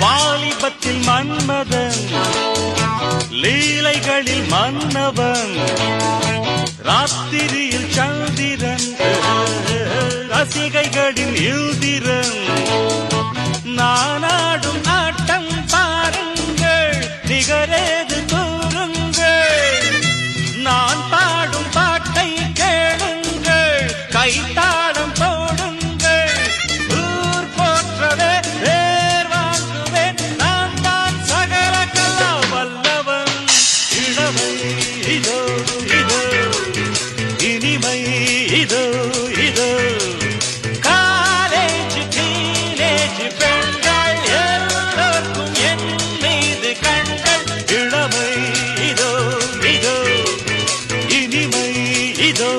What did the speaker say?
வாலிபத்தில் மன்மதன் லீலைகளில் மன்னவன் ராத்திரியில் சந்திரன் ரசிகைகளின் எழுதிரன் நானாடும் ஆட்டம் பாருங்கள் நிகரே இதோ இதோ இனிமை இதோ இதோ. காலேஜ் டீனேஜ் பெண்கள் எல்லோருக்கும் என் மீது கண்கள் இளமை இதோ இதோ. இனிமை இதோ.